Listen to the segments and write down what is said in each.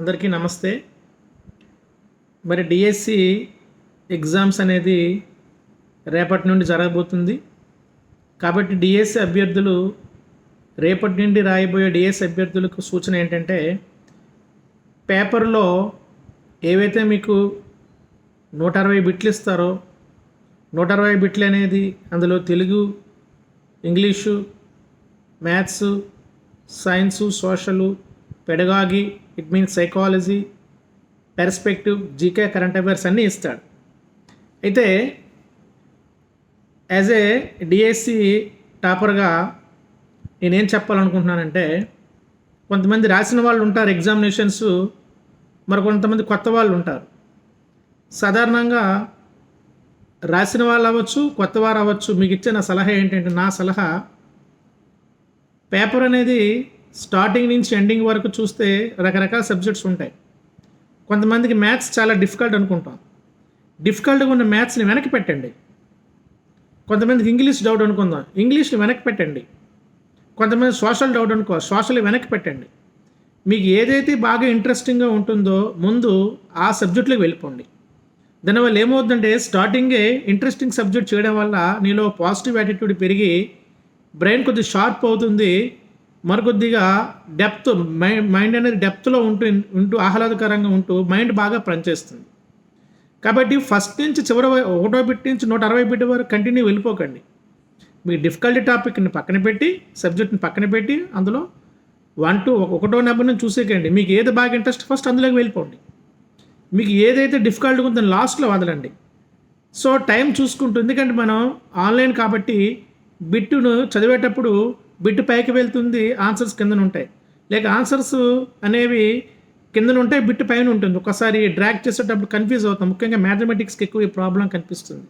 అందరికీ నమస్తే. మరి డిఎస్సి ఎగ్జామ్స్ అనేది రేపటి నుండి జరగబోతుంది. కాబట్టి డిఎస్సి అభ్యర్థులు రేపటి నుండి రాయబోయే డిఎస్సి అభ్యర్థులకు సూచన ఏంటంటే పేపర్లో ఏవైతే మీకు నూట అరవై బిట్లు ఇస్తారో నూట అరవై బిట్లు అనేది అందులో Telugu English maths science social pedagogy it means psychology perspective GK current affairs అన్నీ ఇస్తాడు. అయితే యాజ్ ఏ డిఎస్సి టాపర్గా నేనేం చెప్పాలనుకుంటున్నానంటే కొంతమంది రాసిన వాళ్ళు ఉంటారు ఎగ్జామినేషన్స్ మరి కొంతమంది కొత్త వాళ్ళు ఉంటారు. సాధారణంగా రాసిన వాళ్ళు అవ్వచ్చు కొత్త వారు అవ్వచ్చు మీకు ఇచ్చే నా సలహా ఏంటంటే నా సలహా పేపర్ అనేది స్టార్టింగ్ నుంచి ఎండింగ్ వరకు చూస్తే రకరకాల సబ్జెక్ట్స్ ఉంటాయి. కొంతమందికి మ్యాథ్స్ చాలా డిఫికల్ట్ అనుకుంటాం. డిఫికల్ట్గా ఉన్న మ్యాథ్స్ని వెనక్కి పెట్టండి. కొంతమందికి ఇంగ్లీష్ డౌట్ అనుకుందాం. ఇంగ్లీష్ని వెనక్కి పెట్టండి. కొంతమంది సోషల్ డౌట్ అనుకో సోషల్ వెనక్కి పెట్టండి. మీకు ఏదైతే బాగా ఇంట్రెస్టింగ్గా ఉంటుందో ముందు ఆ సబ్జెక్టులోకి వెళ్ళిపోండి. దానివల్ల ఏమవుతుందంటే స్టార్టింగే ఇంట్రెస్టింగ్ సబ్జెక్ట్ చేయడం వల్ల నీలో పాజిటివ్ యాటిట్యూడ్ పెరిగి బ్రెయిన్ కొద్దిగా షార్ప్ అవుతుంది. మరికొద్దిగా డెప్త్ మైండ్ అనేది డెప్త్లో ఉంటూ ఉంటూ ఆహ్లాదకరంగా ఉంటూ మైండ్ బాగా పనిచేస్తుంది. కాబట్టి ఫస్ట్ నుంచి చివరి ఒకటో బిట్ నుంచి నూట అరవై బిట్ వరకు కంటిన్యూ వెళ్ళిపోకండి. మీ డిఫికల్టీ టాపిక్ని పక్కన పెట్టి సబ్జెక్ట్ని పక్కన పెట్టి అందులో వన్ టు ఒకటో నెంబర్ నుంచి చూసేకండి. మీకు ఏది బాగా ఇంట్రెస్ట్ ఫస్ట్ అందులోకి వెళ్ళిపోండి. మీకు ఏదైతే డిఫికల్ట్గా ఉందో లాస్ట్లో వదలండి. సో టైం చూసుకుంటూ ఎందుకంటే మనం ఆన్లైన్ కాబట్టి బిట్టును చదివేటప్పుడు బిట్టు పైకి వెళ్తుంది ఆన్సర్స్ కిందన ఉంటాయి లేక ఆన్సర్స్ అనేవి కిందన ఉంటాయి బిట్టు పైన ఉంటుంది ఒకసారి డ్రాక్ చేసేటప్పుడు కన్ఫ్యూజ్ అవుతాం. ముఖ్యంగా మ్యాథమెటిక్స్కి ఎక్కువ ఈ ప్రాబ్లం కనిపిస్తుంది.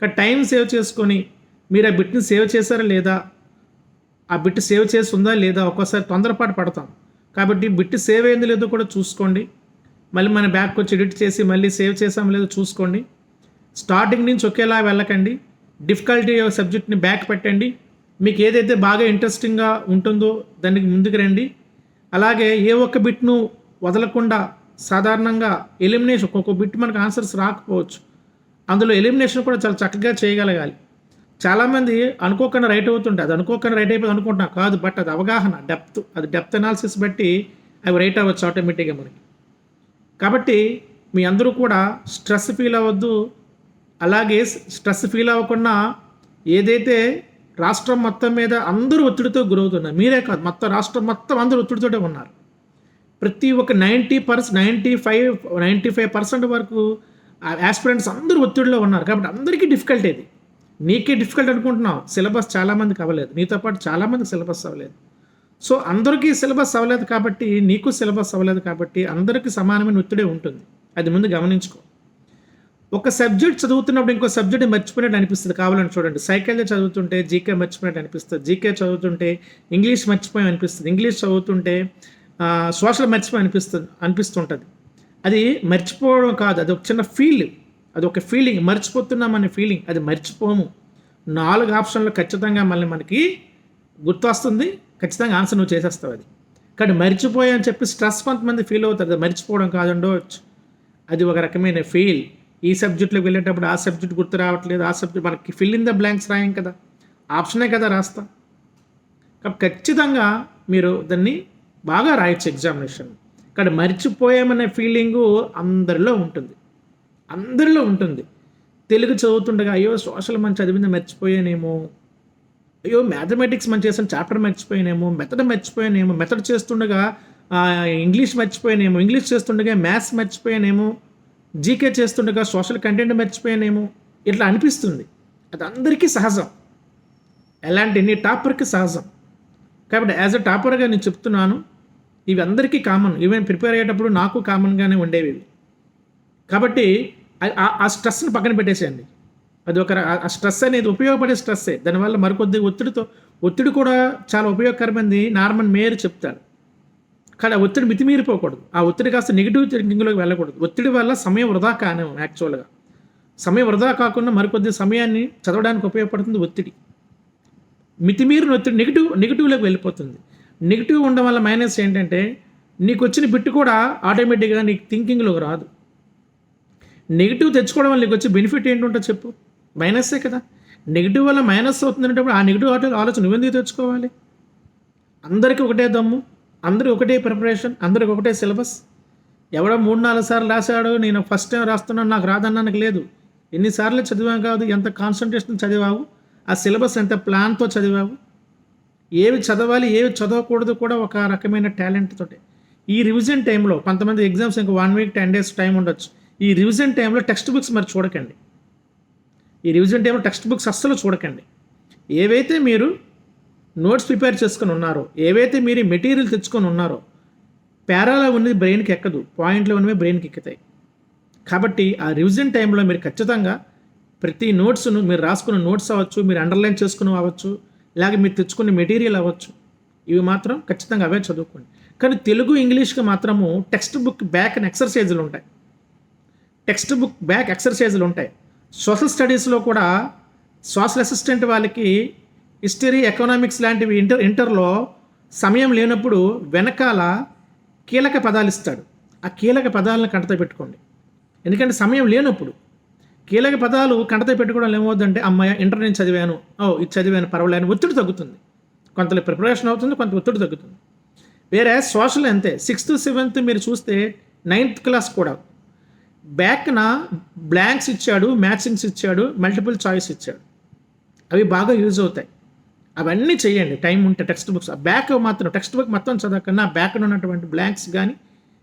కానీ టైం సేవ్ చేసుకొని మీరు ఆ బిట్ని సేవ్ చేశారా లేదా ఆ బిట్ సేవ్ చేసి ఉందా లేదా ఒక్కోసారి తొందరపాటు పడతాం. కాబట్టి బిట్ సేవ్ అయింది లేదో కూడా చూసుకోండి. మళ్ళీ మన బ్యాక్ వచ్చి ఎడిట్ చేసి మళ్ళీ సేవ్ చేసాం లేదో చూసుకోండి. స్టార్టింగ్ నుంచి ఒకేలా వెళ్ళకండి. డిఫికల్టీ సబ్జెక్ట్ని బ్యాక్ పెట్టండి. మీకు ఏదైతే బాగా ఇంట్రెస్టింగ్గా ఉంటుందో దానికి ముందుకు రండి. అలాగే ఏ ఒక్క బిట్ను వదలకుండా సాధారణంగా ఎలిమినేషన్ ఒక్కొక్క బిట్ మనకు ఆన్సర్స్ రాకపోవచ్చు. అందులో ఎలిమినేషన్ కూడా చాలా చక్కగా చేయగలగాలి. చాలామంది అనుకోకుండా రైట్ అవుతుంటే అది అనుకోకుండా రైట్ అయిపోయింది అనుకుంటున్నా కాదు బట్ అది అవగాహన డెప్త్. అది డెప్త్ అనాలిసిస్ బట్టి అవి రైట్ అవ్వచ్చు ఆటోమేటిక్గా మనకి. కాబట్టి మీ అందరూ కూడా స్ట్రెస్ ఫీల్ అవ్వద్దు. అలాగే స్ట్రెస్ ఫీల్ అవ్వకుండా ఏదైతే రాష్ట్రం మొత్తం మీద అందరూ ఒత్తిడితో గురవుతున్నారు మీరే కాదు మొత్తం రాష్ట్రం మొత్తం అందరూ ఒత్తిడితోటే ఉన్నారు. ప్రతి ఒక్క ninety percent ninety five ninety five percent వరకు ఆస్పిరెంట్స్ అందరూ ఒత్తిడిలో ఉన్నారు. కాబట్టి అందరికీ డిఫికల్ట్ ఇది. నీకే డిఫికల్ట్ అనుకుంటున్నావు. సిలబస్ చాలామందికి అవ్వలేదు. నీతో పాటు చాలామందికి సిలబస్ అవ్వలేదు. సో అందరికీ సిలబస్ అవ్వలేదు కాబట్టి నీకు సిలబస్ అవ్వలేదు కాబట్టి అందరికీ సమానమైన ఒత్తిడే ఉంటుంది. అది ముందు గమనించుకో. ఒక సబ్జెక్ట్ చదువుతున్నప్పుడు ఇంకో సబ్జెక్ట్ మర్చిపోయినట్టు అనిపిస్తుంది. కావాలని చూడండి. సైకిల్ చదువుతుంటే జీకే మర్చిపోయినట్టు అనిపిస్తుంది. జీకే చదువుతుంటే ఇంగ్లీష్ మర్చిపోయి అనిపిస్తుంది. ఇంగ్లీష్ చదువుతుంటే సోషల్ మర్చిపోయి అనిపిస్తుంది. అనిపిస్తుంటుంది. అది మర్చిపోవడం కాదు. అది ఒక చిన్న ఫీల్ అది ఒక ఫీలింగ్ మర్చిపోతున్నామనే ఫీలింగ్ అది మర్చిపోము. నాలుగు ఆప్షన్లు ఖచ్చితంగా మళ్ళీ మనకి గుర్తొస్తుంది. ఖచ్చితంగా ఆన్సర్ నువ్వు చేసేస్తావు అది. కానీ మర్చిపోయా అని చెప్పి స్ట్రెస్ కొంతమంది ఫీల్ అవుతారు. అది మర్చిపోవడం కాదండవచ్చు అది ఒక రకమైన ఫీల్ ఈ సబ్జెక్టులోకి వెళ్ళేటప్పుడు ఆ సబ్జెక్ట్ గుర్తు రావట్లేదు ఆ సబ్జెక్ట్ మనకి ఫిల్ ఇన్ ద బ్లాంక్స్ రాయం కదా. ఆప్షనే కదా రాస్తాం. కాబట్టి ఖచ్చితంగా మీరు దాన్ని బాగా రాయొచ్చు ఎగ్జామినేషన్ కానీ మర్చిపోయామనే ఫీలింగు అందరిలో ఉంటుంది. అందరిలో ఉంటుంది. తెలుగు చదువుతుండగా అయ్యో సోషల్ మంచి చదివింది మర్చిపోయానేమో. అయ్యో మ్యాథమెటిక్స్ మంచి చేసిన చాప్టర్ మర్చిపోయానేమో మెథడ్ మర్చిపోయానేమో మెథడ్ చేస్తుండగా ఇంగ్లీష్ మర్చిపోయానేమో ఇంగ్లీష్ చేస్తుండగా మ్యాథ్స్ మర్చిపోయానేమో. జీకే చేస్తుండగా సోషల్ కంటెంట్ మర్చిపోయానేమో? ఇట్లా అనిపిస్తుంది. అది అందరికీ సహజం. ఎలాంటి నీ టాపర్కి సహజం. కాబట్టి యాజ్ అ టాపర్గా నేను చెప్తున్నాను ఇవి అందరికీ కామన్. ఈవెన్ ప్రిపేర్ అయ్యేటప్పుడు నాకు కామన్గానే ఉండేవి కాబట్టి ఆ- ఆ- స్ట్రెస్ని పక్కన పెట్టేసేయండి. అది ఒక ఆ స్ట్రెస్ అనేది ఉపయోగపడే స్ట్రెస్సే. దానివల్ల మరికొద్ది ఒత్తిడితో ఒత్తిడి కూడా చాలా ఉపయోగకరమైంది నార్మన్ మేయర్ చెప్తాడు. కానీ ఆ ఒత్తిడి మితిమీరిపోకూడదు. ఆ ఒత్తిడి కాస్త నెగిటివ్ థింకింగ్లోకి వెళ్ళకూడదు. ఒత్తిడి వల్ల సమయం వృధా కానే యాక్చువల్గా సమయం వృధా కాకుండా మరికొద్ది సమయాన్ని చదవడానికి ఉపయోగపడుతుంది ఒత్తిడి. మితిమీరిన ఒత్తిడి నెగిటివ్ నెగిటివ్లోకి వెళ్ళిపోతుంది. నెగిటివ్ ఉండడం వల్ల మైనస్ ఏంటంటే నీకు వచ్చిన బిట్టు కూడా ఆటోమేటిక్గా నీకు థింకింగ్లోకి రాదు. నెగిటివ్ తెచ్చుకోవడం వల్ల నీకు వచ్చే బెనిఫిట్ ఏంటంటో చెప్పు. మైనస్సే కదా. నెగిటివ్ వల్ల మైనస్ అవుతుందంటే ఆ నెగిటివ్ ఆటో ఆలోచన నువ్వెందుకు తెచ్చుకోవాలి? అందరికీ ఒకటే దమ్ము. అందరూ ఒకటే ప్రిపరేషన్ అందరికి ఒకటే సిలబస్ ఎవడో మూడు నాలుగు సార్లు రాశాడు నేను ఫస్ట్ టైం రాస్తున్నాను నాకు రాదన్నానికి లేదు. ఎన్నిసార్లు చదివాం కాదు ఎంత కాన్సన్ట్రేషన్ చదివావు ఆ సిలబస్ ఎంత ప్లాన్తో చదివావు? ఏవి చదవాలి ఏవి చదవకూడదు కూడా ఒక రకమైన టాలెంట్ తోటి. ఈ రివిజన్ టైంలో కొంతమంది ఎగ్జామ్స్ ఇంకా one week ten days time ఉండొచ్చు. ఈ రివిజన్ టైంలో టెక్స్ట్ బుక్స్ మరి చూడకండి. ఈ రివిజన్ టైంలో టెక్స్ట్ బుక్స్ అస్సలు చూడకండి. ఏవైతే మీరు నోట్స్ ప్రిపేర్ చేసుకొని ఉన్నారో ఏవైతే మీరు మెటీరియల్ తెచ్చుకొని ఉన్నారో పేరాలో ఉన్నది బ్రెయిన్కి ఎక్కదు పాయింట్లో ఉన్నవి బ్రెయిన్కి ఎక్కుతాయి. కాబట్టి ఆ రివిజన్ టైంలో మీరు ఖచ్చితంగా ప్రతి నోట్స్ను మీరు రాసుకున్న నోట్స్ అవ్వచ్చు మీరు అండర్లైన్ చేసుకుని అవ్వచ్చు ఇలాగ మీరు తెచ్చుకున్న మెటీరియల్ అవ్వచ్చు ఇవి మాత్రం ఖచ్చితంగా అవే చదువుకోండి. కానీ తెలుగు ఇంగ్లీష్కి మాత్రము టెక్స్ట్ బుక్ బ్యాక్ అని ఎక్సర్సైజులు ఉంటాయి. టెక్స్ట్ బుక్ బ్యాక్ ఎక్సర్సైజులు ఉంటాయి. సోషల్ స్టడీస్లో కూడా సోషల్ అసిస్టెంట్ వాళ్ళకి హిస్టరీ ఎకనామిక్స్ లాంటివి ఇంటర్ ఇంటర్లో సమయం లేనప్పుడు వెనకాల కీలక పదాలు ఇస్తాడు. ఆ కీలక పదాలను కంటతో పెట్టుకోండి. ఎందుకంటే సమయం లేనప్పుడు కీలక పదాలు కంటతో పెట్టుకోవడం ఏమవుతుందంటే అమ్మాయి ఇంటర్ నేను చదివాను. ఓ ఇది చదివాను పర్వాలేదు ఒత్తిడి తగ్గుతుంది. కొంత ప్రిపరేషన్ అవుతుంది కొంత ఒత్తిడి తగ్గుతుంది. వేరే సోషల్ అంతే. సిక్స్త్ సెవెంత్ మీరు చూస్తే నైన్త్ క్లాస్ కూడా బ్యాక్న బ్లాంక్స్ ఇచ్చాడు మ్యాచింగ్స్ ఇచ్చాడు మల్టిపుల్ చాయిస్ ఇచ్చాడు. అవి బాగా యూజ్ అవుతాయి. అవన్నీ చేయండి. టైం ఉంటే టెక్స్ట్ బుక్స్. ఆ బ్యాక్ మాత్రం టెక్స్ట్ బుక్ మొత్తం చదవకుండా బ్యాక్లో ఉన్నటువంటి బ్లాంక్స్ కానీ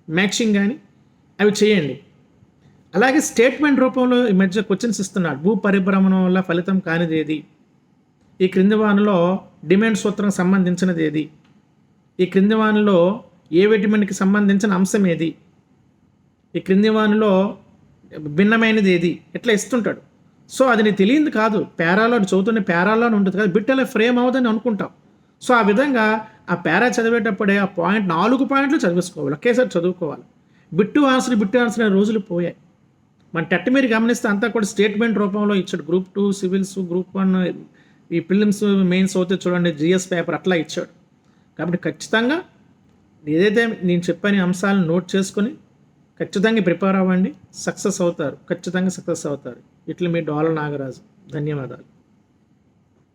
మ్యాచింగ్ కానీ అవి చేయండి. అలాగే స్టేట్మెంట్ రూపంలో ఈ మధ్య క్వశ్చన్స్ ఇస్తున్నాడు భూ పరిభ్రమణం వల్ల ఫలితం కానిది ఏది? ఈ క్రింది వానలో డిమాండ్ సూత్రం సంబంధించినది ఏది? ఈ క్రింది వానలో ఏ విటమిన్కి సంబంధించిన అంశం ఏది? ఈ క్రింది వానలో భిన్నమైనది ఏది? ఇట్లా ఇస్తుంటాడు. సో అది నీకు తెలియంది కాదు. పేరాలో చదువుతున్న పేరాలో ఉంటుంది కదా. బిట్ ఫ్రేమ్ అవ్వదని అనుకుంటాం. సో ఆ విధంగా ఆ పేరా చదివేటప్పుడే ఆ పాయింట్ నాలుగు పాయింట్లు చదివేసుకోవాలి. ఒకేసారి చదువుకోవాలి. బిట్టు ఆన్సర్ బిట్టు ఆన్సర్ అనే రోజులు పోయాయి. మన టెట్ మీరు గమనిస్తే అంతా కూడా స్టేట్మెంట్ రూపంలో ఇచ్చాడు. Group two civils group one ఈ ఫిలిమ్స్ మెయిన్స్ అవుతే చూడండి జిఎస్ పేపర్ అట్లా ఇచ్చాడు. కాబట్టి ఖచ్చితంగా ఏదైతే నేను చెప్పని అంశాలను నోట్ చేసుకొని ఖచ్చితంగా ప్రిపేర్ అవ్వండి. సక్సెస్ అవుతారు. ఖచ్చితంగా సక్సెస్ అవుతారు. ఇట్లా మీ డోల నాగరాజు. ధన్యవాదాలు.